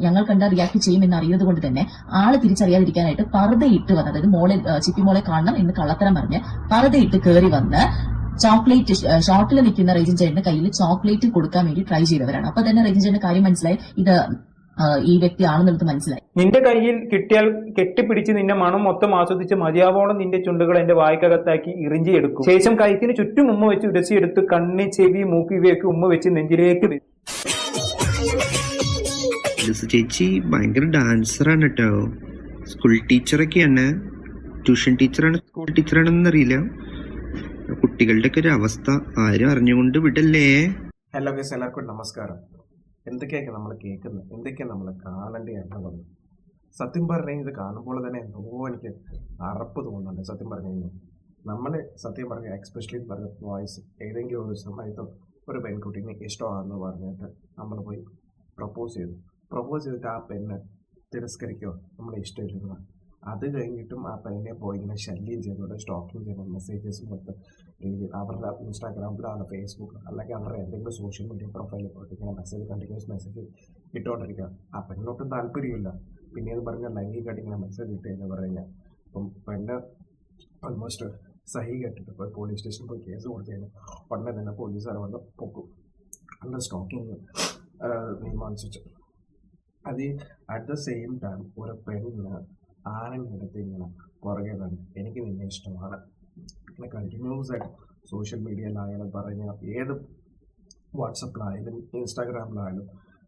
ഞങ്ങൾ കണ്ട റിയാക്ട് ചെയ്യുമെന്ന് അറിയുന്നത് കൊണ്ട് തന്നെ ആൾ തിരിച്ചറിയാതിരിക്കാനായിട്ട് പർദ്ദയിട്ട് വന്ന് അതായത് മോളെ ആ, ചിപ്പി മോളെ കാണണം എന്ന് കള്ളത്തരം പറഞ്ഞ് പർദ്ദയിട്ട് കയറി വന്ന് ചോക്ലേറ്റ് ഷോട്ടിൽ നിൽക്കുന്ന റേജൻ ചേട്ടന്റെ കയ്യിൽ ചോക്ലേറ്റ് കൊടുക്കാൻ വേണ്ടി ട്രൈ ചെയ്തവരാണ്. അപ്പൊ തന്നെ റേജൻ ചേട്ടന്റെ കാര്യം മനസ്സിലായി. ഇത് ഈ വ്യക്തി ആണെന്നുള്ളത് മനസ്സിലായി. നിന്റെ കയ്യിൽ കിട്ടിയാൽ കെട്ടിപ്പിടിച്ച് നിന്റെ മണം മൊത്തം ആസ്വദിച്ച് മതിയാവോളം നിന്റെ ചുണ്ടുകൾ എന്റെ വായ്ക്കകത്താക്കി ഇറിഞ്ചി എടുക്കും. ശേഷം കൈത്തിന് ചുറ്റും ഉമ്മ വെച്ച് ഉരസിയെടുത്ത് കണ്ണി ചെവി മൂക്ക് ഇവയൊക്കെ ഉമ്മ വെച്ച് നെഞ്ചിലേക്ക് ലിസ ചേച്ചി ഭയങ്കര ഡാൻസറാണ് കേട്ടോ സ്കൂൾ ടീച്ചറൊക്കെയാണ് ട്യൂഷൻ ടീച്ചറാണ് സ്കൂൾ ടീച്ചറാണെന്ന് അറിയില്ല. കുട്ടികളുടെ ഒക്കെ ഒരു അവസ്ഥ ആരും അറിഞ്ഞുകൊണ്ട് വിടല്ലേ? ഹലോ ഗസ് എല്ലാവർക്കും നമസ്കാരം. എന്തൊക്കെയൊക്കെ നമ്മൾ കേൾക്കുന്നത് എന്തൊക്കെയാണ് നമ്മൾ കാണേണ്ടി എന്നുള്ളത്? സത്യം പറഞ്ഞു ഇത് കാണുമ്പോൾ തന്നെ എന്തോ എനിക്ക് അറപ്പ് തോന്നുന്നുണ്ട്. സത്യം പറഞ്ഞു കഴിഞ്ഞാൽ നമ്മൾ സത്യം പറഞ്ഞ എക്സ്പെഷ്യലി പറഞ്ഞ വോയിസ് ഏതെങ്കിലും ഒരു സമയത്തും ഒരു പെൺകുട്ടീനെ ഇഷ്ടമാണെന്ന് പറഞ്ഞിട്ട് നമ്മൾ പോയി പ്രപ്പോസ് ചെയ്തു. പ്രപ്പോസ് ചെയ്തിട്ട് ആ പെണ്ണ് തിരസ്കരിക്കോ നമ്മുടെ ഇഷ്ടമില്ലെന്ന് അത് കഴിഞ്ഞിട്ടും ആ പെണ്ണിനെ പോയി ഇങ്ങനെ ശല്യം ചെയ്യുന്നുണ്ട് സ്റ്റോക്കിംഗ് ചെയ്യുന്ന. മെസ്സേജസ് കൊടുത്ത് അവരുടെ ഇൻസ്റ്റാഗ്രാമിലാണ് ഫേസ്ബുക്ക് അല്ലെങ്കിൽ അവരുടെ എന്തെങ്കിലും സോഷ്യൽ മീഡിയ പ്രൊഫൈലിൽ പോയിട്ട് ഇങ്ങനെ മെസ്സേജ് കണ്ടിന്യൂസ് മെസ്സേജ് ഇട്ടുകൊണ്ടിരിക്കുക ആ പെണ്ണൊട്ടും താല്പര്യമില്ല. പിന്നെ ഇത് പറഞ്ഞാൽ ലൈംഗികമായിട്ട് ഇങ്ങനെ മെസ്സേജ് ഇട്ട് എന്ന് പറഞ്ഞാൽ അപ്പം പെണ്ണ് ഓൾമോസ്റ്റ് സഹി കേട്ടിട്ട് പോയി പോലീസ് സ്റ്റേഷനിൽ പോയി കേസ് കൊടുത്തു കഴിഞ്ഞാൽ ഉടനെ തന്നെ പോലീസുകാർ വന്ന് പൊക്കും. അല്ല സ്റ്റോക്കിങ് നിയമം അനുസരിച്ച് അത് അറ്റ് ദ സെയിം ടൈം ഒരു പെണ്ണ് ആണിന്റെ അടുത്ത് ഇങ്ങനെ പുറകെ വേണം എനിക്ക് നിന്നെ ഇഷ്ടമാണ്. ഇങ്ങനെ കണ്ടിന്യൂസ് ആയിട്ട് സോഷ്യൽ മീഡിയയിലായാലും പറഞ്ഞ ഏത് വാട്സപ്പിലായാലും ഇൻസ്റ്റാഗ്രാമിലായാലും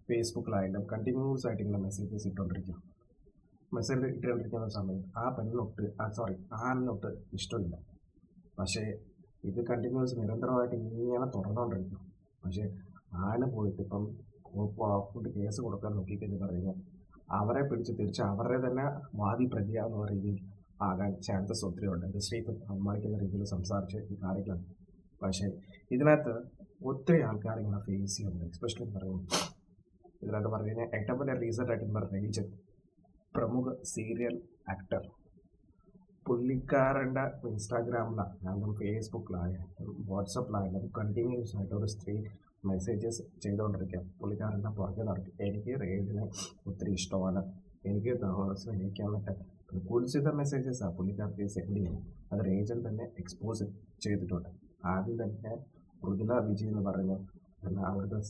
ഫേസ്ബുക്കിലായാലും കണ്ടിന്യൂസ് ആയിട്ട് ഇങ്ങനെ മെസ്സേജസ് ഇട്ടുകൊണ്ടിരിക്കും. മെസ്സേജ് ഇട്ടുകൊണ്ടിരിക്കുന്ന സമയത്ത് ആ പെണ്ണിനൊട്ട് ആ സോറി ആണിനൊട്ട് ഇഷ്ടമില്ല. പക്ഷേ ഇത് കണ്ടിന്യൂസ് നിരന്തരമായിട്ട് ഇങ്ങനെ തുറന്നുകൊണ്ടിരിക്കും പക്ഷേ ആന പോയിട്ട് ഇപ്പം കൊണ്ട് കേസ് കൊടുക്കാൻ നോക്കിക്കെന്ന് പറയുമ്പോൾ അവരെ പിടിച്ച് തിരിച്ച് അവരുടെ തന്നെ വാദി പ്രതിയാവുന്ന രീതിയിൽ ആകാൻ ചാൻസസ് ഒത്തിരി ഉണ്ട് ഇത് ശ്രീപത് അമ്മാനിക്കുന്ന രീതിയിൽ സംസാരിച്ച് ഈ പക്ഷേ ഇതിനകത്ത് ഒത്തിരി ആൾക്കാർ ഇങ്ങനെ ഫേസ് ചെയ്യുന്നുണ്ട്. എക്സ്പെഷ്യലി പറയുന്നു ഇതിനകത്ത് പറഞ്ഞു കഴിഞ്ഞാൽ ഏറ്റവും വലിയ റീസൺ ആയിട്ട് പറഞ്ഞ റീജൻ പ്രമുഖ സീരിയൽ ആക്ടർ പുള്ളിക്കാരന്റെ ഇൻസ്റ്റാഗ്രാമിലായാലും ഫേസ്ബുക്കിലായാലും വാട്സപ്പിലായാലും കണ്ടിന്യൂസ് ആയിട്ട് ഒരു സ്ത്രീ മെസ്സേജസ് ചെയ്തുകൊണ്ടിരിക്കുക പുള്ളിക്കാരന്റെ പുറകെ നടക്കും. എനിക്ക് റേഡിനെ ഒത്തിരി ഇഷ്ടമാണ്. എനിക്ക് സ്നേഹിക്കാൻ പറ്റും കുൽസിത മെസ്സേജസ് ആ പുള്ളിക്കാർക്ക് സെൻഡ് ചെയ്യും അത് റേജൻ തന്നെ എക്സ്പോസ് ചെയ്തിട്ടുണ്ട്. ആദ്യം തന്നെ മൃദുല വിജയ് എന്ന് പറയുന്ന അവിടുത്തെ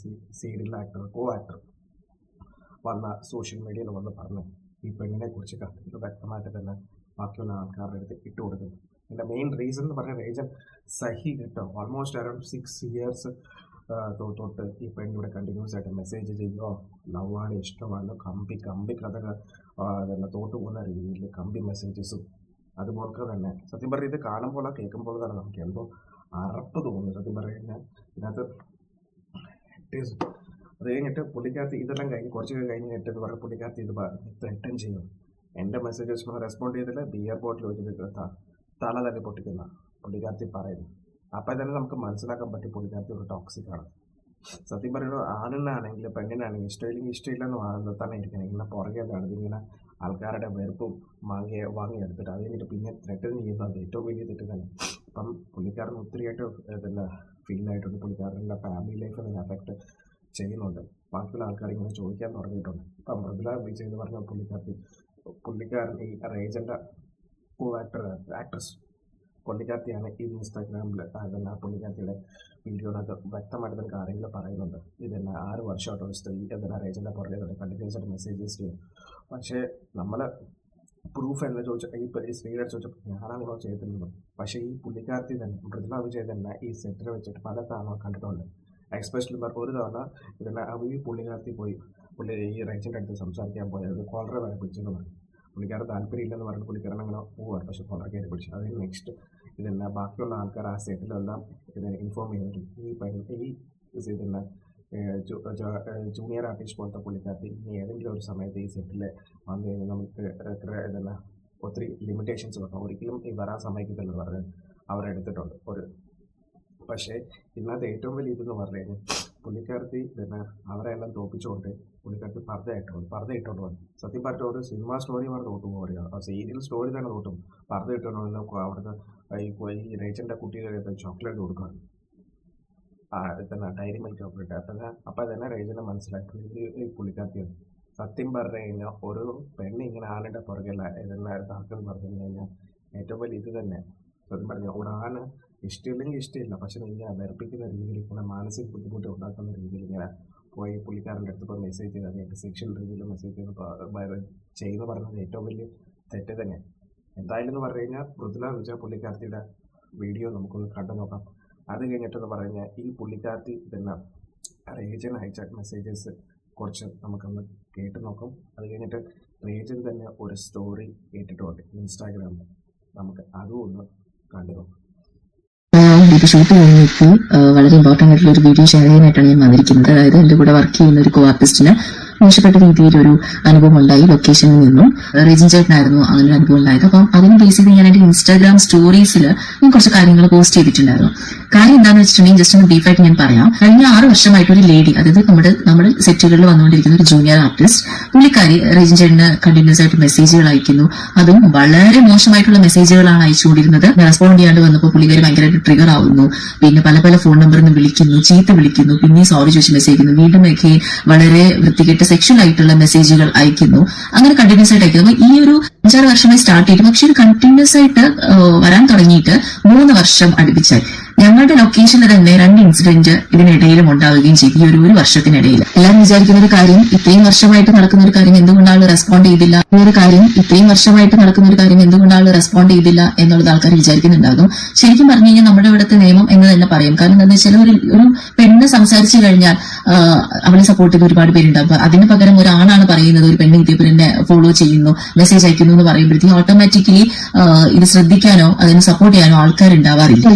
സീരിയൽ ആക്ടർ കോ ആക്ടർ വന്ന സോഷ്യൽ മീഡിയയിൽ വന്ന് പറഞ്ഞു ഈ പെണ്ണിനെ കുറിച്ച് കണ്ടിട്ട് വ്യക്തമായിട്ട് തന്നെ ബാക്കിയുള്ള ആൾക്കാരുടെ അടുത്ത് ഇട്ട് കൊടുക്കുന്നു. എന്റെ മെയിൻ റീസൺ എന്ന് പറഞ്ഞാൽ റേജൻ സഹി കിട്ടും. ഓൾമോസ്റ്റ് അറൗണ്ട് സിക്സ് ഇയേഴ്സ് തൊട്ട് ഈ പെണ്ണിവിടെ കണ്ടിന്യൂസ് ആയിട്ട് മെസ്സേജ് ചെയ്യുമോ ലവാണ് ഇഷ്ടമാണ് കമ്പി കമ്പി കഥകൾ. തന്നെ തോട്ട് പോകുന്ന രീതിയിൽ കമ്പി മെസ്സേജസും അതുപോലൊക്കെ തന്നെ. സത്യം പറഞ്ഞാൽ ഇത് കാണുമ്പോൾ കേൾക്കുമ്പോൾ തന്നെ നമുക്ക് എന്തോ അറപ്പ് തോന്നുന്നു. സത്യം കഴിഞ്ഞാൽ ഇതിനകത്ത് അത് കഴിഞ്ഞിട്ട് പുള്ളിക്കാരത്തി ഇതെല്ലാം കഴിഞ്ഞ് കുറച്ച് കഴിഞ്ഞിട്ട് എന്ന് പറഞ്ഞ പുള്ളിക്കാരത്തി ഇത് റിട്ടേൺ ചെയ്യും. എന്റെ മെസ്സേജസ് റെസ്പോണ്ട് ചെയ്തില്ല. ബിയർ ബോട്ടിൽ വെച്ചിട്ട് തല തന്നെ പൊട്ടിക്കുന്ന പുള്ളിക്കാരത്തി പറയുന്നു. അപ്പം തന്നെ നമുക്ക് മനസ്സിലാക്കാൻ പറ്റും പുള്ളിക്കാരത്തി ഒരു ടോക്സിക് ആണ്. സത്യം പറയുന്നത് ആണിനാണെങ്കിൽ പെണ്ണിനാണെങ്കിൽ ഇഷ്ടമില്ലെങ്കിൽ ഇഷ്ടമില്ലെന്ന് വാങ്ങുന്നത് തന്നെ ഇരിക്കണം. ഇങ്ങനെ പുറകെ കാണുന്നത് ഇങ്ങനെ ആൾക്കാരുടെ വെറുപ്പും വാങ്ങി വാങ്ങിയെടുത്തിട്ട് അത് കഴിഞ്ഞിട്ട് പിന്നെ ത്രെട്ടൻ ചെയ്യുന്നത് ഏറ്റവും വലിയ തെറ്റ് തന്നെ അപ്പം പുള്ളിക്കാരൻ ഒത്തിരിയായിട്ട് ഇതല്ല ഫീൽ ആയിട്ടുണ്ട്. പുള്ളിക്കാരന്റെ ഫാമിലി ലൈഫ് തന്നെ അഫക്റ്റ് ചെയ്യുന്നുണ്ട്. ബാക്കിയുള്ള ആൾക്കാർ ഇങ്ങനെ ചോദിക്കാൻ തുടങ്ങിയിട്ടുണ്ട്. ഇപ്പം മൃദുല വിജയ് എന്ന് പറഞ്ഞ പുള്ളിക്കാരത്തി പുള്ളിക്കാരൻ ഈ റേജന്റെ കോ ആക്ടർ ആക്ട്രസ് പുള്ളിക്കാരത്തിയാണ് ഈ ഇൻസ്റ്റാഗ്രാമിൽ അതല്ല പുള്ളിക്കാർത്തിയുടെ വീഡിയോയിലൊക്കെ വ്യക്തമായിട്ട് തന്നെ കാര്യങ്ങൾ പറയുന്നുണ്ട്. ഇതെല്ലാം ആറ് വർഷമായിട്ട് ഒരു സ്ത്രീ എന്തെല്ലാം റേജന്റെ പുറകെ തന്നെ കണ്ടിന്യൂസ് ആയിട്ട് മെസ്സേജസ് ചെയ്യും പക്ഷേ നമ്മൾ പ്രൂഫ് എന്ന് ചോദിച്ചാൽ ഈ സ്ത്രീയുടെ ചോദിച്ചപ്പോൾ ഞാനാണല്ലോ ചെയ്തിട്ടുള്ളത് പക്ഷേ ഈ പുള്ളിക്കാർത്തി തന്നെ മൃദുല വിജയ് തന്നെ ഈ സെറ്റിൽ വെച്ചിട്ട് പല തവണ കണ്ടിട്ടുണ്ട്. എക്സ്പെഷ്യലി പറഞ്ഞ ഒരു തവണ ഇതെല്ലാം ഈ പുള്ളിക്കാർത്തി പോയി പുള്ളി ഈ റേജന്റെ അടുത്ത് സംസാരിക്കാൻ പോയത് കോളറ വരെ പിടിച്ചെന്ന് പറഞ്ഞു. പുള്ളിക്കാരൻ താല്പര്യമില്ലെന്ന് പറഞ്ഞ് പുള്ളിക്കാരൻ അങ്ങനെ പോവാണ്. പക്ഷെ കോളറെ കയറി പിടിച്ചു. അതിന് നെക്സ്റ്റ് ഇതെല്ലാം ബാക്കിയുള്ള ആൾക്കാർ ആ സെറ്റിലെല്ലാം ഇതിനെ ഇൻഫോം ചെയ്തിട്ടുണ്ട്. ഈ പയ്യൻ ഈ ഇതെല്ലാം ജൂനിയർ ആർട്ടിസ്റ്റ് പോലത്തെ പുള്ളിക്കാർക്ക് ഇനി ഏതെങ്കിലും ഒരു സമയത്ത് ഈ സെറ്റിൽ വന്നു കഴിഞ്ഞാൽ നമുക്ക് ഇതെല്ലാം ഒത്തിരി ലിമിറ്റേഷൻസ് വേണം ഒരിക്കലും ഈ വരാൻ സമ്മതിക്കത്തില്ലെന്ന് പറഞ്ഞ് അവരെടുത്തിട്ടുണ്ട് ഒരു പക്ഷേ ഇന്നത്തെ ഏറ്റവും വലിയ ഇതെന്ന് പറഞ്ഞു കഴിഞ്ഞാൽ പുള്ളിക്കാരത്തി പിന്നെ അവരെല്ലാം തോപ്പിച്ചുകൊണ്ട് പുള്ളിക്കാരത്തി പർദ്ദ ഇട്ടുകൊണ്ട് പർദ്ദ ഇട്ടുകൊണ്ട് വന്നു സത്യം പറഞ്ഞ ഒരു സിനിമ സ്റ്റോറി പറഞ്ഞ് തോട്ടും പോകുക സീരിയൽ സ്റ്റോറി തന്നെ തോട്ടും പർദ്ദ ഇട്ടുകൊണ്ട് വന്ന് അവിടുത്തെ ഈ റേച്ചന്റെ കുട്ടികളുടെ ചോക്ലേറ്റ് കൊടുക്കാറ് ആ തന്നെ ഡയറി മിൽക്ക് ചോക്ലേറ്റ്. അപ്പം അപ്പം തന്നെ റേച്ചലിനെ മനസ്സിലാക്കി ഈ പുള്ളിക്കാത്തിയാണ് സത്യം പറഞ്ഞു കഴിഞ്ഞാൽ ഒരു പെണ്ണ് ഇങ്ങനെ ആണിന്റെ പുറകില്ല ഇതെല്ലാം ഇതാക്കുന്നു പറഞ്ഞു കഴിഞ്ഞാൽ ഏറ്റവും വലിയ ഇത് തന്നെ. സത്യം പറഞ്ഞാൽ ഒരാണ് ഇഷ്ടമില്ലെങ്കിൽ ഇഷ്ടമില്ല. പക്ഷെ ഇങ്ങനെ വെറുപ്പിക്കുന്ന രീതിയിൽ ഇങ്ങനെ മാനസിക ബുദ്ധിമുട്ട് ഉണ്ടാക്കുന്ന രീതിയിൽ ഇങ്ങനെ പോയി പുള്ളിക്കാരന്റെ അടുത്ത് പോയി മെസ്സേജ് ചെയ്ത് അല്ലെങ്കിൽ സെക്ഷൽ രീതിയിൽ മെസ്സേജ് ചെയ്ത് ചെയ്യുന്ന പറഞ്ഞത് ഏറ്റവും വലിയ തെറ്റ് തന്നെ എന്തായാലും എന്ന് പറഞ്ഞു കഴിഞ്ഞാൽ മൃദുല വിജയ പുള്ളിക്കാർത്തിയുടെ വീഡിയോ നമുക്കൊന്ന് കണ്ടു നോക്കാം. അത് കഴിഞ്ഞിട്ടെന്ന് പറഞ്ഞാൽ ഈ പുള്ളിക്കാർത്തി തന്നെ റേജൻ അയച്ച മെസ്സേജസ് കുറച്ച് നമുക്കൊന്ന് കേട്ട് നോക്കാം. അത് കഴിഞ്ഞിട്ട് റേജൻ തന്നെ ഒരു സ്റ്റോറി കേട്ടിട്ടുണ്ട് ഇൻസ്റ്റാഗ്രാമിൽ. നമുക്ക് അതും ഒന്ന് കണ്ടു നോക്കാം. ഇത് ഷൂട്ട് കഴിഞ്ഞിട്ട് വളരെ ഇമ്പോർട്ടന്റ് ആയിട്ടുള്ള ഒരു വീഡിയോ ഷെയർ ചെയ്യാനായിട്ടാണ് ഞാൻ വന്നിരിക്കുന്നത്. അതായത് എന്റെ കൂടെ വർക്ക് ചെയ്യുന്ന ഒരു കോ ആർട്ടിസ്റ്റിന് മോശപ്പെട്ട രീതിയിൽ ഒരു അനുഭവം ഉണ്ടായി ലൊക്കേഷനിൽ നിന്നും റേജിൻ ചേട്ടനായിരുന്നു അങ്ങനെ ഒരു അനുഭവം ഉണ്ടായത് അപ്പം അതിന് ബേസ് ചെയ്ത് ഞാൻ എന്റെ ഇൻസ്റ്റാഗ്രാം സ്റ്റോറീസിൽ ഞാൻ കുറച്ച് കാര്യങ്ങൾ പോസ്റ്റ് ചെയ്തിട്ടുണ്ടായിരുന്നു. കാര്യം എന്താണെന്ന് വെച്ചിട്ടുണ്ടെങ്കിൽ ജസ്റ്റ് ഒന്ന് ബ്രീഫായിട്ട് ഞാൻ പറയാം. കഴിഞ്ഞ ആറ് വർഷമായിട്ട് ഒരു ലേഡി അതായത് നമ്മുടെ നമ്മുടെ സെറ്റുകളിൽ വന്നുകൊണ്ടിരിക്കുന്ന ഒരു ജൂനിയർ ആർട്ടിസ്റ്റ് പുള്ളിക്കാരി റേജിൻ ചേട്ടന് കണ്ടിന്യൂസ് ആയിട്ട് മെസ്സേജുകൾ അയക്കുന്നു. അതും വളരെ മോശമായിട്ടുള്ള മെസ്സേജുകളാണ് അയച്ചുകൊണ്ടിരുന്നത്. റെസ്പോണ്ട് ചെയ്യാണ്ട് വന്നപ്പോൾ പുള്ളിക്കാരി ഭയങ്കരമായിട്ട് ട്രിഗർ ആവുന്നു. പിന്നെ പല പല ഫോൺ നമ്പറിൽ നിന്ന് വിളിക്കുന്നു ചീത്ത വിളിക്കുന്നു പിന്നെ സോറി ചോദിച്ച് മെസ്സേജ് അയക്കുന്നു. വീണ്ടും ഒക്കെ വളരെ വൃത്തികെട്ട സെക്ഷൽ ആയിട്ടുള്ള മെസ്സേജുകൾ അയക്കുന്നു. അങ്ങനെ കണ്ടിന്യൂസ് ആയിട്ട് അയക്കുന്നു. ഈ ഒരു അഞ്ചാറ് വർഷമായി സ്റ്റാർട്ട് ചെയ്തു പക്ഷെ ഇത് കണ്ടിന്യൂസ് ആയിട്ട് വരാൻ തുടങ്ങിയിട്ട് മൂന്ന് വർഷം അടുപ്പിച്ചായി. ഞങ്ങളുടെ ലൊക്കേഷനിൽ തന്നെ രണ്ട് ഇൻസിഡന്റ് ഇതിനിടയിലും ഉണ്ടാവുകയും ചെയ്തു. ഈ ഒരു ഒരു വർഷത്തിനിടയിൽ. എല്ലാവരും വിചാരിക്കുന്ന ഒരു കാര്യം ഇത്രയും വർഷമായിട്ട് നടക്കുന്ന ഒരു കാര്യം എന്തുകൊണ്ടാണ് റെസ്പോണ്ട് ചെയ്തില്ല? ഈ ഒരു കാര്യം ഇത്രയും വർഷമായിട്ട് നടക്കുന്ന ഒരു കാര്യം എന്തുകൊണ്ടാണ് റെസ്പോണ്ട് ചെയ്തില്ല എന്നുള്ളത് ആൾക്കാർ വിചാരിക്കുന്നുണ്ടാകും. ശരിക്കും പറഞ്ഞു കഴിഞ്ഞാൽ നമ്മുടെ ഇവിടുത്തെ നിയമം എന്ന് തന്നെ പറയും. കാരണം എന്താണെന്ന് വെച്ചാൽ ഒരു ഒരു പെണ്ണ് സംസാരിച്ചു കഴിഞ്ഞാൽ അവളെ സപ്പോർട്ട് ചെയ്ത് ഒരുപാട് പേരുണ്ടാവും അപ്പൊ അതിന് പകരം ഒരാണാണ് പറയുന്നത് ഒരു പെണ്ണ് ഇതേപോലെ ഫോളോ ചെയ്യുന്നു മെസ്സേജ് അയക്കുന്നു എന്ന് പറയുമ്പോഴത്തേക്കും ഓട്ടോമാറ്റിക്കലി ഇത് ശ്രദ്ധിക്കാനോ അതിന് സപ്പോർട്ട് ചെയ്യാനോ ആൾക്കാരുണ്ടാവാറില്ല.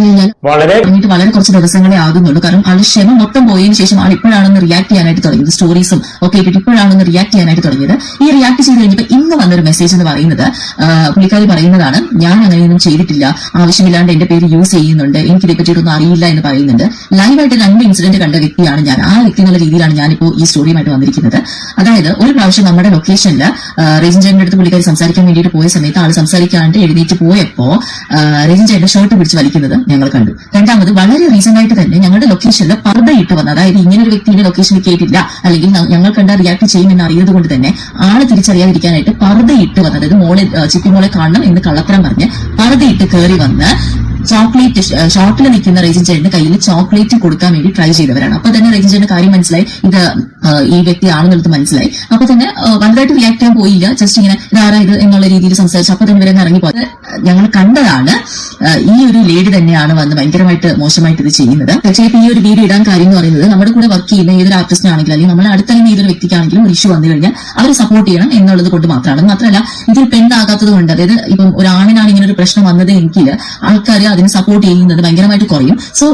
വളരെ തുടങ്ങിയിട്ട് വളരെ കുറച്ച് ദിവസങ്ങളെ ആകുന്നുള്ളൂ. കാരണം ആൾ ക്ഷമ മൊത്തം പോയതിനു ശേഷം ആൾ ഇപ്പോഴാണെന്ന് റിയാക്ട് ചെയ്യാനായിട്ട് തുടങ്ങിയത്. സ്റ്റോറീസും ഒക്കെ ഇട്ടിട്ട് ഇപ്പോഴാണെന്ന് റിയാക്ട് ചെയ്യാനായിട്ട് തുടങ്ങിയത്. ഈ റിയാക്ട് ചെയ്ത് കഴിഞ്ഞപ്പോൾ ഇന്ന് വന്നൊരു മെസ്സേജ് എന്ന് പറയുന്നത് പുള്ളിക്കാരി പറയുന്നതാണ് ഞാൻ അങ്ങനെയൊന്നും ചെയ്തിട്ടില്ല. ആവശ്യമില്ലാണ്ട് എന്റെ പേര് യൂസ് ചെയ്യുന്നുണ്ട്. എനിക്ക് ഇതേ പറ്റിയിട്ടൊന്നും അറിയില്ല എന്ന് പറയുന്നുണ്ട്. ലൈവായിട്ട് രണ്ട് ഇൻസിഡന്റ് കണ്ട വ്യക്തിയാണ് ഞാൻ. ആ വ്യക്തി എന്നുള്ള രീതിയിലാണ് ഞാനിപ്പോ ഈ സ്റ്റോറിയുമായിട്ട് വന്നിരിക്കുന്നത്. അതായത് ഒരു പ്രാവശ്യം നമ്മുടെ ലൊക്കേഷനിൽ റേജൻ അടുത്ത് പുള്ളിക്കാരി സംസാരിക്കാൻ വേണ്ടിയിട്ട് പോയ സമയത്ത് ആൾ സംസാരിക്കാണ്ട് എഴുന്നേറ്റ് പോയപ്പോ ആ, റേജൻ ഷർട്ട് പിടിച്ച് വലിക്കുന്നത് ഞങ്ങൾ കണ്ടു. രണ്ടാമത് വളരെ റീസെന്റ് ആയിട്ട് തന്നെ ഞങ്ങളുടെ ലൊക്കേഷനിൽ പർദ്ദ ഇട്ട് വന്ന. അതായത് ഇങ്ങനെ ഒരു വ്യക്തിയുടെ ലൊക്കേഷനിൽ കേട്ടില്ല അല്ലെങ്കിൽ ഞങ്ങൾ കണ്ട റിയാക്ട് ചെയ്യുമെന്ന് അറിയത് കൊണ്ട് തന്നെ ആൾ തിരിച്ചറിയാതിരിക്കാനായിട്ട് പർദ്ദ ഇട്ട് വന്നത് അതായത് മോളെ ചിപ്പിമോളെ കാണണം എന്ന് കള്ളത്തരം പറഞ്ഞ് പർദ്ദ ഇട്ട് കയറി വന്ന് ചോക്ലേറ്റ് ഷോപ്പിൽ നിൽക്കുന്ന റേജിൻ ചേട്ടന്റെ കയ്യിൽ ചോക്ലേറ്റ് കൊടുക്കാൻ വേണ്ടി ട്രൈ ചെയ്തവരാണ്. അപ്പൊ തന്നെ റേജിൻ ചേട്ടന്റെ കാര്യം മനസ്സിലായി. ഇത് ഈ വ്യക്തി ആണെന്നുള്ളത് മനസ്സിലായി. അപ്പൊ തന്നെ വലുതായിട്ട് റിയാക്ട് ചെയ്യാൻ പോയില്ല. ജസ്റ്റ് ഇങ്ങനെ ഇതാരാ ഇത് എന്നുള്ള രീതിയിൽ സംസാരിച്ചു. അപ്പൊ തന്നെ ഇവരെ ഇറങ്ങിപ്പോയത് ഞങ്ങൾ കണ്ടതാണ് ഈ ഒരു ലേഡി തന്നെയാണ് വന്ന് ഭയങ്കരമായിട്ട് മോശമായിട്ട് ഇത് ചെയ്യുന്നത്. പക്ഷേ ഈ ഒരു വീഡിയോ ഇടാൻ കാര്യം എന്ന് പറയുന്നത് നമ്മുടെ കൂടെ വർക്ക് ചെയ്യുന്ന ഏതൊരു ആർട്ടിസ്റ്റിനാണെങ്കിലും അല്ലെങ്കിൽ നമ്മളെ അടുത്തറിയുന്ന ഏതൊരു വ്യക്തിക്കാണെങ്കിലും ഒരു ഇഷ്യൂ വന്നു കഴിഞ്ഞാൽ അവരെ സപ്പോർട്ട് ചെയ്യണം എന്നുള്ളത് കൊണ്ട് മാത്രമാണ്. മാത്രമല്ല ഇതിൽ പെണ്ണാകാത്തത് കൊണ്ട് അതായത് ഇപ്പം ഒരു ആണിനാണ് ഇങ്ങനെ ഒരു പ്രശ്നം വന്നത് എങ്കിൽ ആൾക്കാർ അതിനെ സപ്പോർട്ട് ചെയ്യുന്നത് ഭയങ്കരമായിട്ട് കുറയും. സോ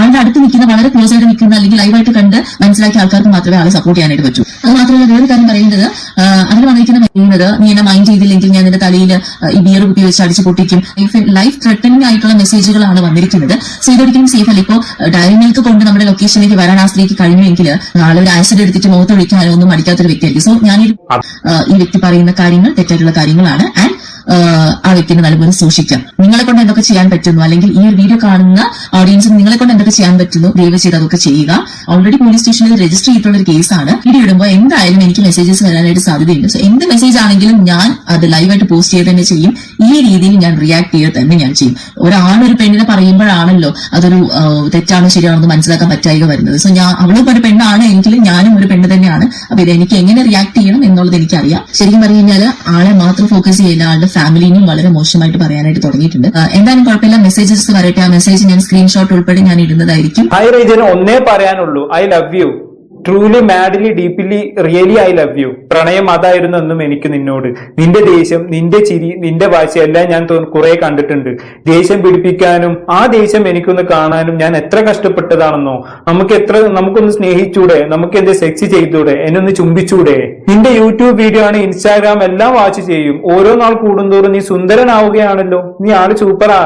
ആളുടെ അടുത്ത് നിൽക്കുന്ന വളരെ ക്ലോസ് ആയിട്ട് നിൽക്കുന്ന അല്ലെങ്കിൽ ലൈവായിട്ട് കണ്ട് മനസ്സിലാക്കിയ ആൾക്കാർക്ക് മാത്രമേ ആളെ സപ്പോർട്ട് ചെയ്യാനായിട്ട് പറ്റൂ. അത് മാത്രമല്ല വേറൊരു കാര്യം പറയുന്നത് അതിന് വന്നിരിക്കുന്ന പറയുന്നത് നീ എന്നെ മൈൻഡ് ചെയ്തില്ലെങ്കിൽ ഞാൻ നിന്റെ തലയിൽ ഈ ബിയർ കുട്ടി വെച്ച് അടിച്ചു പൊട്ടിക്കും. ലൈഫ് ത്രെട്ടനിങ് ആയിട്ടുള്ള മെസ്സേജുകളാണ് വന്നിരിക്കുന്നത്. സോ ഇതൊരിക്കലും സേഫ് അല്ല. ഇപ്പോൾ ഡയറി മിൽക്ക് കൊണ്ട് നമ്മുടെ ലൊക്കേഷനിലേക്ക് വരാൻ ആ സ്ത്രീക്ക് കഴിഞ്ഞുവെങ്കിൽ നാളെ ഒരു ആസിഡ് എടുത്തിട്ട് മുഖത്ത് ഒഴിക്കാനോ ഒന്നും അടിക്കാത്തൊരു വ്യക്തിയായിരിക്കും. സോ ഞാനൊരു ഈ വ്യക്തി പറയുന്ന കാര്യങ്ങൾ തെറ്റായിട്ടുള്ള കാര്യങ്ങളാണ്. ആൻഡ് ആ വ്യക്തിന്റെ നല്ലപോലെ സൂക്ഷിക്കാം. നിങ്ങളെ കൊണ്ട് എന്തൊക്കെ ചെയ്യാൻ പറ്റുന്നു? അല്ലെങ്കിൽ ഈ ഒരു വീഡിയോ കാണുന്ന ഓഡിയൻസിന് നിങ്ങളെ കൊണ്ട് എന്തൊക്കെ ചെയ്യാൻ പറ്റുന്നു? ദയവ് ചെയ്ത് അതൊക്കെ ചെയ്യുക. ഓൾറെഡി പോലീസ് സ്റ്റേഷനിൽ രജിസ്റ്റർ ചെയ്തിട്ടുള്ള ഒരു കേസാണ് വീഡിയോ ഇടുമ്പോൾ എന്തായാലും എനിക്ക് മെസ്സേജസ് വരാനായിട്ട് സാധ്യതയുണ്ട്. സോ എന്ത് മെസ്സേജ് ആണെങ്കിലും ഞാൻ അത് ലൈവായിട്ട് പോസ്റ്റ് ചെയ്ത് തന്നെ ചെയ്യും. ഈ രീതിയിൽ ഞാൻ റിയാക്ട് ചെയ്ത് തന്നെ ഞാൻ ചെയ്യും. ഒരാളൊരു പെണ്ണിനെ പറയുമ്പോഴാണല്ലോ അതൊരു തെറ്റാണോ ശരിയാണോ എന്ന് മനസ്സിലാക്കാൻ പറ്റായിക വരുന്നത്. സോ ഞാൻ അവളും ഒരു പെണ്ണാണ് എങ്കിലും ഞാനും ഒരു പെണ്ണ് തന്നെയാണ്. അപ്പൊ ഇത് എനിക്ക് എങ്ങനെ റിയാക്ട് ചെയ്യണം എന്നുള്ളത് എനിക്കറിയാം. ശരിക്കും പറഞ്ഞു കഴിഞ്ഞാൽ ആളെ മാത്രം ഫോക്കസ് ചെയ്യില്ല ആളുടെ ഫാമിലിനെയും വളരെ മോശമായിട്ട് പറയാനായിട്ട് തുടങ്ങിയിട്ടുണ്ട്. എന്തായാലും കുഴപ്പമില്ല. മെസ്സേജസ് വരട്ടെ. ആ മെസ്സേജ് ഞാൻ സ്ക്രീൻഷോട്ട് ഉൾപ്പെടെ ഞാൻ ഇടുന്നതായിരിക്കും. ഹൈ ഒന്നേ പറയാനുള്ളൂ. I love you truly madly deeply really I love you പ്രണയം അതായിരുന്നു എന്നും എനിക്ക് നിന്നോട്. നിന്റെ ദേഷ്യം നിന്റെ ചിരി നിന്റെ വാശി എല്ലാം ഞാൻ കുറെ കണ്ടിട്ടുണ്ട്. ദേഷ്യം പിടിപ്പിക്കാനും ആ ദേഷ്യം എനിക്കൊന്ന് കാണാനും ഞാൻ എത്ര കഷ്ടപ്പെട്ടതാണെന്നോ? നമുക്ക് എത്ര നമുക്കൊന്ന് സ്നേഹിച്ചൂടെ? നമുക്ക് എന്റെ സെക്സ് ചെയ്തൂടെ? എന്നൊന്ന് ചുംബിച്ചൂടെ? നിന്റെ യൂട്യൂബ് വീഡിയോ ആണ് ഇൻസ്റ്റാഗ്രാം എല്ലാം വാച്ച് ചെയ്യും. ഓരോ നാൾ കൂടുന്തോറും നീ സുന്ദരനാവുകയാണല്ലോ. നീ ആൾ സൂപ്പറാ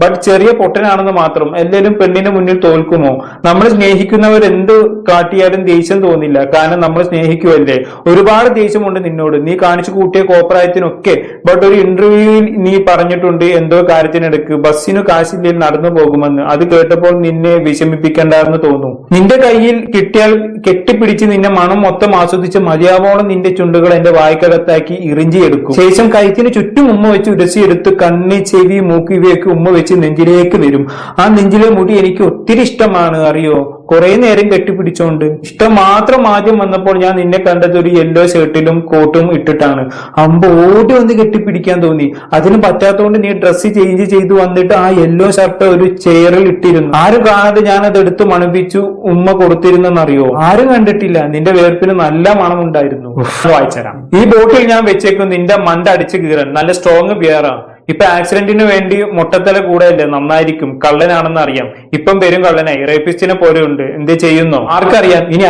ബട്ട് ചെറിയ പൊട്ടനാണെന്ന് മാത്രം എന്തേലും പെണ്ണിന് മുന്നിൽ തോൽക്കുമോ? നമ്മൾ സ്നേഹിക്കുന്നവർ എന്ത് കാട്ടിയാലും ദേഷ്യം തോന്നില്ല. കാരണം നമ്മൾ സ്നേഹിക്കുമല്ലേ ഒരുപാട് ദേഷ്യമുണ്ട് നിന്നോട്. നീ കാണിച്ചു കൂട്ടിയ കോപ്രായത്തിനൊക്കെ ബട്ട് ഒരു ഇന്റർവ്യൂവിൽ നീ പറഞ്ഞിട്ടുണ്ട് എന്തോ കാര്യത്തിനിടക്ക്. ബസ്സിനു കാശില്ലെങ്കിൽ നടന്നു പോകുമെന്ന്. അത് കേട്ടപ്പോൾ നിന്നെ വിഷമിപ്പിക്കേണ്ടെന്ന് തോന്നുന്നു നിന്റെ കയ്യിൽ കിട്ടിയാൽ കെട്ടിപ്പിടിച്ച് നിന്നെ മണം മൊത്തം ആസ്വദിച്ച് മതിയാവോളം നിന്റെ ചുണ്ടുകൾ എന്റെ വായ്ക്കകത്താക്കി ഇറിഞ്ചിയെടുക്കും. ശേഷം കൈത്തിന് ചുറ്റും ഉമ്മ വെച്ച് ഉരസിയെടുത്ത് കണ്ണി ചെവി മൂക്ക് ഇവയൊക്കെ ഉമ്മ വെച്ച് നെഞ്ചിലേക്ക് വരും. ആ നെഞ്ചിലെ മുടി എനിക്ക് ഒത്തിരി ഇഷ്ടമാണ് അറിയോ? കുറെ നേരം കെട്ടിപ്പിടിച്ചോണ്ട്. ഇഷ്ടം മാത്രം ആദ്യം വന്നപ്പോൾ ഞാൻ നിന്നെ കണ്ടത് ഒരു യെല്ലോ ഷർട്ടിലും കോട്ടും ഇട്ടിട്ടാണ്. അമ്പ് ഓടി വന്ന് കെട്ടിപ്പിടിക്കാൻ തോന്നി. അതിന് പറ്റാത്തോണ്ട് നീ ഡ്രസ്സ് ചേഞ്ച് ചെയ്തു വന്നിട്ട് ആ യെല്ലോ ഷർട്ട് ഒരു ചെയറിൽ ഇട്ടിരുന്നു. ആരും കാണാതെ ഞാൻ അത് എടുത്ത് മണപ്പിച്ചു ഉമ്മ കൊടുത്തിരുന്നെന്നറിയോ? ആരും കണ്ടിട്ടില്ല. നിന്റെ വേർപ്പിന് നല്ല മണമുണ്ടായിരുന്നു വായിച്ചരാം. ഈ ബോട്ടിൽ ഞാൻ വെച്ചേക്കും. നിന്റെ മണ്ട അടിച്ച് കീറാൻ നല്ല സ്ട്രോങ് ബിയറാ ഇപ്പൊ ആക്സിഡന്റിന് വേണ്ടി മുട്ടത്തല കൂടെയല്ലേ നന്നായിരിക്കും. കള്ളനാണെന്ന് അറിയാം. ഇപ്പം പേരും കള്ളനായി. റേപ്പിസ്റ്റിനെ പോലെ ഉണ്ട് എന്ത് ചെയ്യുന്നു? ആർക്കറിയാം? ഇനി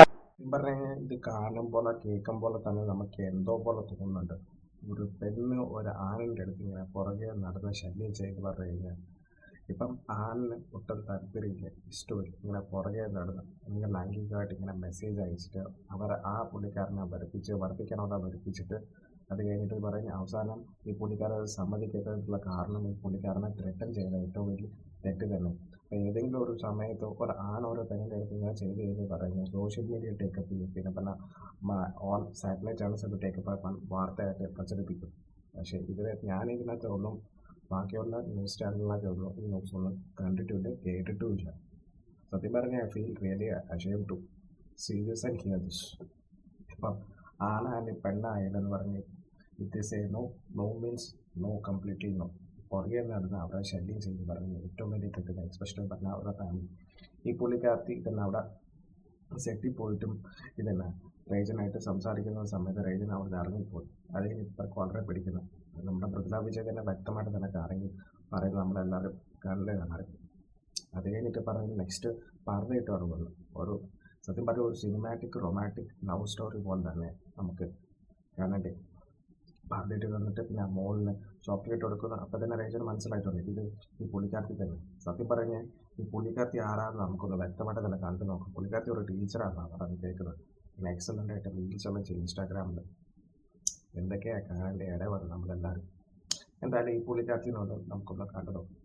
പറഞ്ഞ ഇത് കേൾക്കും പോലെ തന്നെ നമുക്ക് എന്തോ പോലെ തോന്നുന്നുണ്ട്. ഒരു പെണ്ണ് ഒരു ആണിന്റെ അടുത്ത് ഇങ്ങനെ പുറകെ നടന്ന് ശല്യം ചെയ്ത് പറഞ്ഞു കഴിഞ്ഞാൽ ഇപ്പം ആണിന് ഒട്ടും താല്പര്യമില്ല. ഇഷ്ടമില്ല. ഇങ്ങനെ പുറകെ നടന്ന് ഇങ്ങനെ ലൈംഗികമായിട്ട് ഇങ്ങനെ മെസ്സേജ് അയച്ചിട്ട് അവർ ആ പുള്ളിക്കാരനെ വരപ്പിച്ച് വരപ്പിക്കണോടെ വരപ്പിച്ചിട്ട് അത് കഴിഞ്ഞിട്ട് പറയുന്ന അവസാനം ഈ പുള്ളിക്കാരൻ അത് സമ്മതിക്കാത്തതിനുള്ള കാരണം ഈ പുള്ളിക്കാരനെ ത്രെട്ടൻ ചെയ്ത ഏറ്റവും വലിയ തെറ്റ് തന്നെ. അപ്പോൾ ഏതെങ്കിലും ഒരു സമയത്ത് ഒരു ആണോരോ പെണ്ണിന്റെ അടുത്ത് ഇങ്ങനെ ചെയ്ത് ചെയ്ത് പറയുന്നു. സോഷ്യൽ മീഡിയ ടേക്കപ്പ് ചെയ്യും. പിന്നെ പറഞ്ഞാൽ ഓൺ സാറ്റലൈറ്റ് ചാനൽസ് ഒക്കെ ടേക്കപ്പ് വാർത്തയായിട്ട് പ്രചരിപ്പിക്കും. പക്ഷേ ഇതിൽ ഞാൻ ഇതിനകത്ത് ഒന്നും ബാക്കിയുള്ള ന്യൂസ് ചാനലിനകത്ത് ഒന്നും ഈ ന്യൂസ് ഒന്നും കണ്ടിട്ടില്ല കേട്ടിട്ടുമില്ല. സത്യം പറഞ്ഞാൽ I feel really ashamed to serious and hear this ഇപ്പം ആണായാലും പെണ്ണായാലും എന്ന് പറഞ്ഞ് ഇത് a no no means no completely no പുറകെ നടന്ന് അവരെ ശല്യം ചെയ്ത് പറഞ്ഞ് ഏറ്റവും വലിയ തെറ്റില്ല എക്സ്പെഷ്യലി പറഞ്ഞ അവരുടെ ഫാമിലി ഈ പുള്ളിക്കാർത്തി തന്നെ അവിടെ സെറ്റിൽ പോയിട്ടും ഇതന്നെ റേജനായിട്ട് സംസാരിക്കുന്ന സമയത്ത് റേജൻ അവിടെ ഇറങ്ങിപ്പോയി അത് ഇപ്പം വളരെ പിടിക്കുന്നു നമ്മുടെ പ്രതിഭാ വിജയ് തന്നെ വ്യക്തമായിട്ട് തന്നെ കറങ്ങി പറയുന്നത് നമ്മളെല്ലാവരും കണ്ടില്ലേ കാണാറ് അത് കഴിഞ്ഞിട്ട് പറയുന്നത് നെക്സ്റ്റ് പറഞ്ഞിട്ട് തുടങ്ങുന്നു ഒരു സത്യം പറഞ്ഞ ഒരു സിനിമാറ്റിക് റൊമാറ്റിക് ലവ് സ്റ്റോറി പോലെ തന്നെ നമുക്ക് കാണണ്ടേ പറഞ്ഞിട്ട് വന്നിട്ട് പിന്നെ മോളിന് ചോക്ലേറ്റ് കൊടുക്കുന്നു അപ്പം തന്നെ റേജന് മനസ്സിലായിട്ടുണ്ട്. ഇത് ഈ പുള്ളിക്കാർത്തി തന്നെ. സത്യം പറഞ്ഞാൽ ഈ പുള്ളിക്കാർത്തി ആരാന്ന് നമുക്കൊന്ന് വ്യക്തമായിട്ട് തന്നെ കണ്ടു നോക്കാം. പുള്ളിക്കാർത്തി ഒരു ടീച്ചറാണെന്നാണ് പറഞ്ഞ് കേൾക്കുന്നത്. പിന്നെ എക്സലന്റ് ആയിട്ട് റീൽസ് എല്ലാം ചെയ്യും ഇൻസ്റ്റാഗ്രാമിൽ എന്തൊക്കെയാണ് കാണേണ്ട ഇടവാണ് നമ്മളെല്ലാവരും. എന്തായാലും ഈ പുള്ളിക്കാർത്തിനോട് നമുക്കൊന്ന് കണ്ടു നോക്കാം.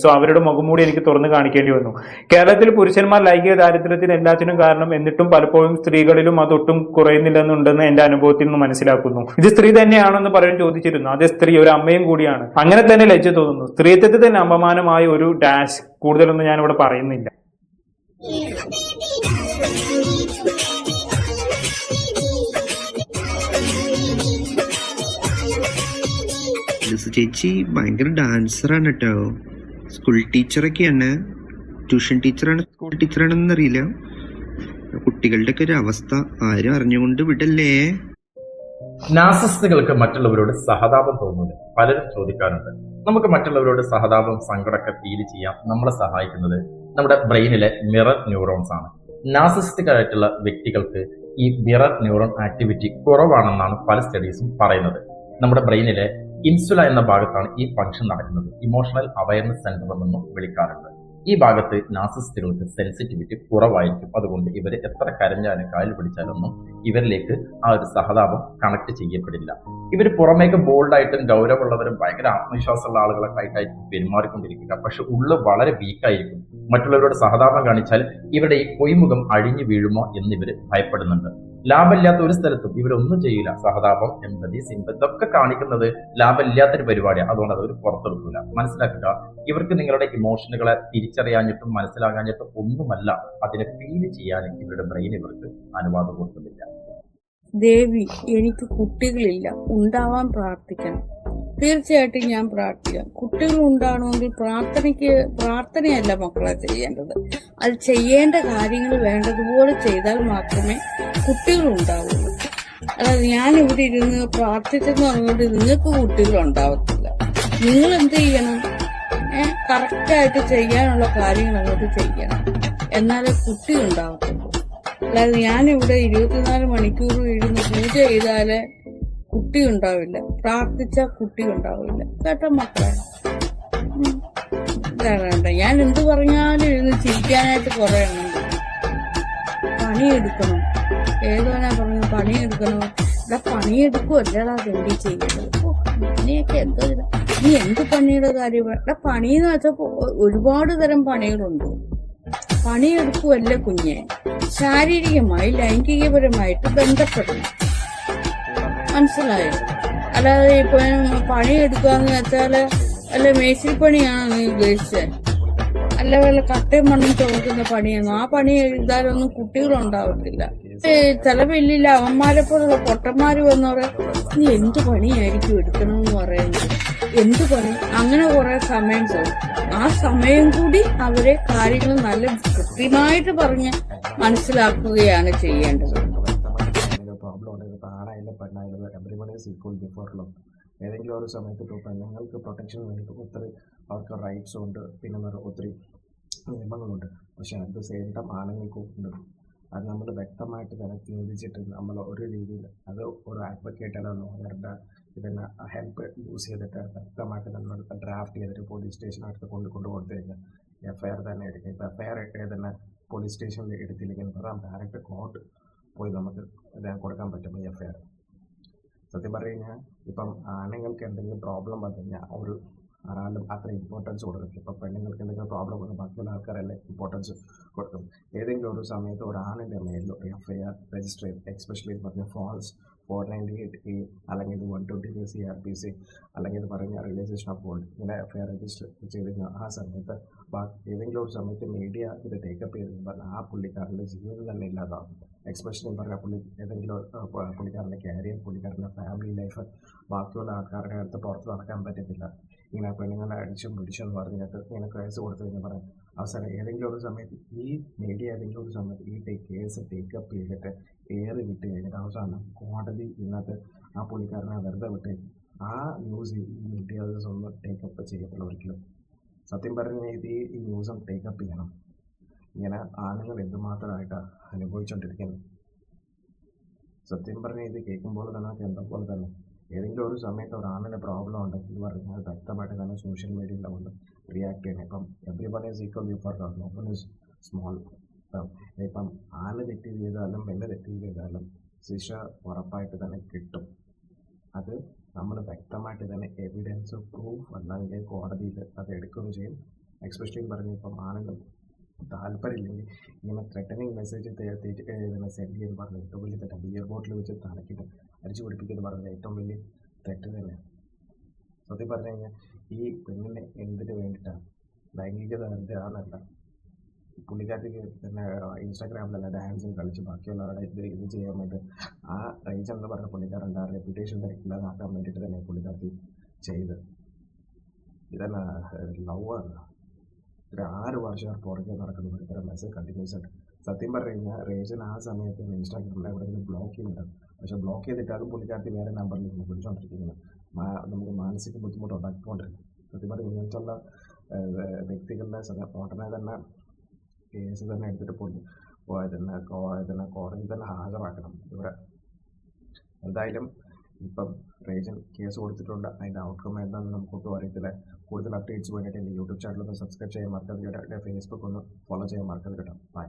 സോ അവരുടെ മുഖംമൂടി എനിക്ക് തുറന്നു കാണിക്കേണ്ടി വന്നു. കേരളത്തിൽ പുരുഷന്മാർ ലൈംഗിക ദാരിദ്ര്യത്തിന് എല്ലാത്തിനും കാരണം എന്നിട്ടും പലപ്പോഴും സ്ത്രീകളിലും അതൊട്ടും കുറയുന്നില്ലെന്നുണ്ടെന്ന് എന്റെ അനുഭവത്തിൽ നിന്ന് മനസ്സിലാക്കുന്നു. ഇത് സ്ത്രീ തന്നെയാണെന്ന് പലരും ചോദിച്ചിരുന്നു. അതേ സ്ത്രീ ഒരു അമ്മയും കൂടിയാണ്. അങ്ങനെ തന്നെ ലജ്ജ തോന്നുന്നു. സ്ത്രീത്വത്തിൽ തന്നെ അപമാനമായ ഒരു ഡാഷ് കൂടുതലൊന്നും ഞാൻ ഇവിടെ പറയുന്നില്ല ചേച്ചി ഭയങ്കര ഡാൻസറാണ് കേട്ടോ. സ്കൂൾ ടീച്ചറൊക്കെയാണ് ട്യൂഷൻ ടീച്ചറാണ് സ്കൂൾ ടീച്ചറാണെന്ന് അറിയില്ല കുട്ടികളുടെ ഒക്കെ ഒരു അവസ്ഥ ആരും അറിഞ്ഞുകൊണ്ട് വിടല്ലേ? നാസിസ്റ്റുകൾക്ക് മറ്റുള്ളവരോട് സഹതാപം തോന്നുന്നു പലരും ചോദിക്കാറുണ്ട് നമുക്ക് മറ്റുള്ളവരോട് സഹതാപം സങ്കടമൊക്കെ ഫീൽ ചെയ്യാം നമ്മളെ സഹായിക്കുന്നത് നമ്മുടെ ബ്രെയിനിലെ മിറർ ന്യൂറോൺസ് ആണ്. നാസിസ്റ്റിക് ആയിട്ടുള്ള വ്യക്തികൾക്ക് ഈ മിറർ ന്യൂറോൺ ആക്ടിവിറ്റി കുറവാണെന്നാണ് പല സ്റ്റഡീസും പറയുന്നത്. നമ്മുടെ ബ്രെയിനിലെ ഇൻസുല എന്ന ഭാഗത്താണ് ഈ ഫംഗ്ഷൻ നടക്കുന്നത്. ഇമോഷണൽ അവയർനെസ് സെന്റർ എന്നും വിളിക്കാറുണ്ട്. ഈ ഭാഗത്ത് നാസിസ്റ്റുകൾക്ക് സെൻസിറ്റിവിറ്റി കുറവായിരിക്കും. അതുകൊണ്ട് ഇവർ എത്ര കരഞ്ഞാലും കാലിൽ പിടിച്ചാലൊന്നും ഇവരിലേക്ക് ആ ഒരു സഹതാപം കണക്ട് ചെയ്യപ്പെടില്ല. ഇവർ പുറമേക്ക് ബോൾഡായിട്ടും ഗൗരവമുള്ളവരും ഭയങ്കര ആത്മവിശ്വാസമുള്ള ആളുകളൊക്കെ ആയിട്ടായിരിക്കും പെരുമാറിക്കൊണ്ടിരിക്കുക. പക്ഷെ ഉള്ളു വളരെ വീക്കായിരിക്കും മറ്റുള്ളവരോട് സഹതാപം കാണിച്ചാൽ ഇവരുടെ ഈ പൊയ്മുഖം അഴിഞ്ഞു വീഴുമോ എന്ന് ഇവർ ഭയപ്പെടുന്നുണ്ട്. ലാഭമില്ലാത്ത ഒരു സ്ഥലത്തും ഇവരൊന്നും ചെയ്യില്ല സഹതാപം എമ്പതി സിമ്പതി ഇതൊക്കെ കാണിക്കുന്നത് ലാഭമില്ലാത്തൊരു പരിപാടിയാണ് അതുകൊണ്ട് അതൊരു പുറത്തെടുക്കില്ല മനസ്സിലാക്കുക ഇവർക്ക് നിങ്ങളുടെ ഇമോഷനുകളെ തിരിച്ചറിയാഞ്ഞിട്ടും മനസ്സിലാകാഞ്ഞിട്ടും ഒന്നുമല്ല. അതിനെ ഫീൽ ചെയ്യാൻ ഇവരുടെ ബ്രെയിൻ ഇവർക്ക് അനുവാദം കൊടുക്കുന്നില്ല. ദേവി എനിക്ക് കുട്ടികളില്ല. ഉണ്ടാവാൻ പ്രാർത്ഥിക്കണം. തീർച്ചയായിട്ടും ഞാൻ പ്രാർത്ഥിക്കാം. കുട്ടികൾ ഉണ്ടാകണമെങ്കിൽ പ്രാർത്ഥനയ്ക്ക് പ്രാർത്ഥനയല്ല മക്കളെ ചെയ്യേണ്ടത്. അത് ചെയ്യേണ്ട കാര്യങ്ങൾ വേണ്ടതുപോലെ ചെയ്താൽ മാത്രമേ കുട്ടികൾ ഉണ്ടാവുള്ളൂ. അതായത് ഞാൻ ഇവിടെ ഇരുന്ന് പ്രാർത്ഥിച്ചെന്ന് പറഞ്ഞുകൊണ്ട് നിങ്ങൾക്ക് കുട്ടികൾ ഉണ്ടാവത്തില്ല. നിങ്ങൾ എന്ത് ചെയ്യണം? കറക്റ്റായിട്ട് ചെയ്യാനുള്ള കാര്യങ്ങൾ അങ്ങോട്ട് ചെയ്യണം. എന്നാലേ കുട്ടി ഉണ്ടാവത്തുള്ളൂ. അല്ലാതെ ഇവിടെ ഇരുപത്തിനാല് മണിക്കൂർ ഇരുന്ന് പൂജ ചെയ്താൽ കുട്ടി ഉണ്ടാവില്ല പ്രാർത്ഥിച്ച കുട്ടി ഉണ്ടാവില്ല കേട്ടോ മക്കളെ ഉം. മനസ്സിലാകണ്ട ഞാൻ എന്ത് പറഞ്ഞാലും ഇരുന്ന് ചിരിക്കാനായിട്ട് കുറെ എണ്ണം പണിയെടുക്കണം. ഏതോനാ പറഞ്ഞു പണിയെടുക്കണം. ഇവിടെ പണിയെടുക്കുമല്ലടാ വേണ്ടി ചെയ്യുന്നത് പണിയൊക്കെ എന്തോ. നീ എന്ത് പണിയുടെ കാര്യം? ഇവിടെ പണി എന്ന് വെച്ചപ്പോ ഒരുപാട് തരം പണികളുണ്ട്. പണിയെടുക്കുമല്ല കുഞ്ഞെ? ശാരീരികമായി ലൈംഗികപരമായിട്ട് ബന്ധപ്പെടണം. മനസ്സിലായോ? അല്ലാതെ ഇപ്പൊ പണിയെടുക്കാന്ന് വെച്ചാൽ അല്ല മേശിരിപ്പണിയാണോ നീ ഉദ്ദേശിച്ചത് അല്ല വല്ല കട്ടയും മണ്ണും ചുമക്കുന്ന പണിയാണോ? ആ പണി എഴുതാനൊന്നും കുട്ടികളുണ്ടാവത്തില്ല. ചില വലിയ അവന്മാരെ പോലുള്ള പൊട്ടന്മാര് വന്നവരെ നീ എന്ത് പണിയായിരിക്കും എടുക്കണമെന്ന് പറയുന്നത്? എന്ത് പണി? അങ്ങനെ കുറെ സമയം പോകും. ആ സമയം കൂടി അവരെ കാര്യങ്ങൾ നല്ല കൃത്യമായിട്ട് പറഞ്ഞ് മനസ്സിലാക്കുകയാണ് ചെയ്യേണ്ടത്. ഏതെങ്കിലും ഒരു സമയത്ത് ഇപ്പോൾ പെണ്ണുങ്ങൾക്ക് പ്രൊട്ടക്ഷൻ വേണ്ടി ഒത്തിരി അവർക്ക് റൈറ്റ്സ് ഉണ്ട് പിന്നെ ഒത്തിരി നിയമങ്ങളുണ്ട് പക്ഷേ ദ സെയിം ടൈം ആണുങ്ങൾക്കും ഉണ്ട് അത് നമ്മൾ വ്യക്തമായിട്ട് തന്നെ ചിന്തിച്ചിട്ട് നമ്മൾ ഒരു രീതിയിൽ അത് ഒരു അഡ്വക്കേറ്റ് അല്ല ലോയറുടെ ഇതിനെ ഹെൽപ്പ് യൂസ് ചെയ്തിട്ട് വ്യക്തമായിട്ട് നമ്മൾ ഡ്രാഫ്റ്റ് ചെയ്തിട്ട് പോലീസ് സ്റ്റേഷനടുത്ത് കൊണ്ട് കൊണ്ട് കൊടുത്തു കഴിഞ്ഞാൽ എഫ് ഐ ആർ തന്നെ എടുക്കുക ഇപ്പോൾ എഫ് ഐ ആർ തന്നെ പോലീസ് സ്റ്റേഷനിൽ എടുത്തില്ലെങ്കിൽ പറയാം ഡയറക്റ്റ് കോർട്ട് പോയി നമുക്ക് ഇത് കൊടുക്കാൻ പറ്റും ഈ എഫ് ഐ ആർ സത്യം പറഞ്ഞു കഴിഞ്ഞാൽ ഇപ്പം ആണുങ്ങൾക്ക് എന്തെങ്കിലും പ്രോബ്ലം വന്നു കഴിഞ്ഞാൽ ഒരു ആളും അത്ര ഇമ്പോർട്ടൻസ് കൊടുക്കും ഇപ്പം പെണ്ണുങ്ങൾക്ക് എന്തെങ്കിലും പ്രോബ്ലം വന്നു ബാക്കിയുള്ള ആൾക്കാരല്ലേ ഇമ്പോർട്ടൻസ് കൊടുക്കും. ഏതെങ്കിലും ഒരു സമയത്ത് ഒരു ആണിന്റെ മേലിൽ ഒരു എഫ് ഐ ആർ രജിസ്റ്റർ ചെയ്ത് എക്സ്പെഷ്യലി പറഞ്ഞ false four ninety eight A അല്ലെങ്കിൽ one twenty C R P C അല്ലെങ്കിൽ പറഞ്ഞ റിയലൈസേഷൻ ഓഫ് ഗോൾഡ് ഇങ്ങനെ എഫ് ഐ ആർ രജിസ്റ്റർ ചെയ്ത് കഴിഞ്ഞാൽ ആ സമയത്ത് ഏതെങ്കിലും ഒരു സമയത്ത് മീഡിയ ഇത് ടേക്കപ്പ് ചെയ്ത് പറഞ്ഞാൽ ആ പുള്ളിക്കാരന്റെ ജീവിതം തന്നെ ഇല്ലാതാവും എക്സ്പെഷ്യലി പറഞ്ഞാൽ പുള്ളി ഏതെങ്കിലും പുള്ളിക്കാരന്റെ കാരിയർ പുള്ളിക്കാരന്റെ ഫാമിലി ലൈഫ് ബാക്കിയുള്ള ആൾക്കാരുടെ അടുത്ത് പുറത്ത് നടക്കാൻ പറ്റത്തില്ല. ഇങ്ങനെ പെണ്ണുങ്ങളെ അടിച്ചും പിടിച്ചും എന്ന് പറഞ്ഞിട്ട് ഇങ്ങനെ കേസ് കൊടുത്തു എന്ന് പറയാം അവസാനം ഏതെങ്കിലും ഒരു സമയത്ത് ഈ മീഡിയ ഏതെങ്കിലും ഒരു സമയത്ത് ഈ കേസ് ടേക്കപ്പ് ചെയ്തിട്ട് ഏറി വിട്ട് കഴിഞ്ഞിട്ട് അവസാനം കോടതി ഇന്നത്തെ ആ പുള്ളിക്കാരനെ വെറുതെ വിട്ട് ആ ന്യൂസ് ഈ മീഡിയാസ് ഒന്ന് ടേക്കപ്പ് ചെയ്യത്തില്ല ഒരിക്കലും. സത്യം പറഞ്ഞ ഇത് ഈ- ന്യൂസും ടേക്കപ്പ് ചെയ്യണം. ഇങ്ങനെ ആണുങ്ങൾ എന്തുമാത്രമായിട്ടാണ് അനുഭവിച്ചുകൊണ്ടിരിക്കുന്നത് സത്യം പറഞ്ഞ ഇത് കേൾക്കുമ്പോൾ തന്നെ എന്താ പോലെ തന്നെ ഏതെങ്കിലും ഒരു സമയത്ത് ഒരു ആണിന് പ്രോബ്ലം ഉണ്ടെങ്കിൽ പറഞ്ഞാൽ വ്യക്തമായിട്ട് തന്നെ സോഷ്യൽ മീഡിയയിൽ കൊണ്ട് റിയാക്ട് ചെയ്യണം. ഇപ്പം every one is equal for open is small ഇപ്പം ആന തെറ്റ് ചെയ്താലും പെണ്ണ് തെറ്റ് ചെയ്താലും ശിക്ഷ ഉറപ്പായിട്ട് തന്നെ കിട്ടും. അത് നമ്മൾ വ്യക്തമായിട്ട് തന്നെ എവിഡൻസ് പ്രൂഫ് അല്ലെങ്കിൽ കോടതിയിൽ അത് എടുക്കുകയും ചെയ്യും. എക്സ്പെഷ്യലി പറഞ്ഞു ഇപ്പം ആണെങ്കിലും താല്പര്യമില്ലെങ്കിൽ ഇങ്ങനെ ത്രെട്ടനിങ് മെസ്സേജ് സെൻഡ് ചെയ്ത് പറഞ്ഞു ഏറ്റവും വലിയ തെറ്റാണ് ബിയർ ബോട്ടിൽ വെച്ച് തലക്കിട്ട് അടിച്ചു പിടിപ്പിക്കുന്നത് പറഞ്ഞത് ഏറ്റവും വലിയ തെറ്റ് തന്നെ സത്യം പറഞ്ഞു കഴിഞ്ഞാൽ ഈ പെണ്ണിനെ എന്തിനു വേണ്ടിയിട്ടാണ് ലൈംഗികത എന്താണെന്നല്ല പുള്ളിക്കാരത്തേക്ക് പിന്നെ ഇൻസ്റ്റാഗ്രാമിലല്ല ഡാൻസും കളിച്ച് ബാക്കിയുള്ളവരുടെ ഇത് ഇത് ചെയ്യാൻ വേണ്ടി. ആ റേഞ്ച് എന്ന് പറഞ്ഞ പുള്ളിക്കാരന്റെ ആ റെപ്യൂട്ടേഷൻ ഇല്ലാതാക്കാൻ വേണ്ടിയിട്ട് തന്നെ പുള്ളിക്കാരത്തി ചെയ്ത്. ഇതന്നെ ലവ് ആണ്. ഒരു ആറ് വർഷം പുറകെ നടക്കുന്ന പുള്ളിക്കാരൻ മെസ്സേജ് കണ്ടിന്യൂസ് ആയിട്ട്. സത്യം പറഞ്ഞു കഴിഞ്ഞാൽ റേജൻ ആ സമയത്ത് ഇൻസ്റ്റാഗ്രാമിൽ എവിടെയെങ്കിലും ബ്ലോക്ക് ചെയ്യുന്നുണ്ട്. പക്ഷെ ബ്ലോക്ക് ചെയ്തിട്ടാകും പുള്ളിക്കാരത്തി വേറെ നമ്പറിൽ നിന്ന് വിളിച്ചുകൊണ്ടിരിക്കുന്നത് നമുക്ക് മാനസിക ബുദ്ധിമുട്ട് ഉണ്ടാക്കിക്കൊണ്ടിരിക്കും സത്യം പറഞ്ഞു ഇങ്ങനത്തുള്ള വ്യക്തികളുടെ ഉടനെ തന്നെ കേസ് തന്നെ എടുത്തിട്ട് പുള്ളി തന്നെ തന്നെ കോടതി തന്നെ ഹാജരാക്കണം ഇവിടെ എന്തായാലും ഇപ്പം റേജൻ കേസ് കൊടുത്തിട്ടുണ്ട്. അതിന്റെ ഔട്ട്കം എന്താണെന്ന് നമുക്കൊട്ടും അറിയത്തില്ല. കൂടുതൽ അപ്ഡേറ്റ്സ് വേണ്ടിയിട്ട് എന്റെ യൂട്യൂബ് ചാനൽ ഒന്ന് സബ്സ്ക്രൈബ് ചെയ്യാൻ മറക്കരുത് ഫേസ്ബുക്ക് ഒന്ന് ഫോളോ ചെയ്യാൻ മറക്കരുത് കേട്ടോ. ബൈ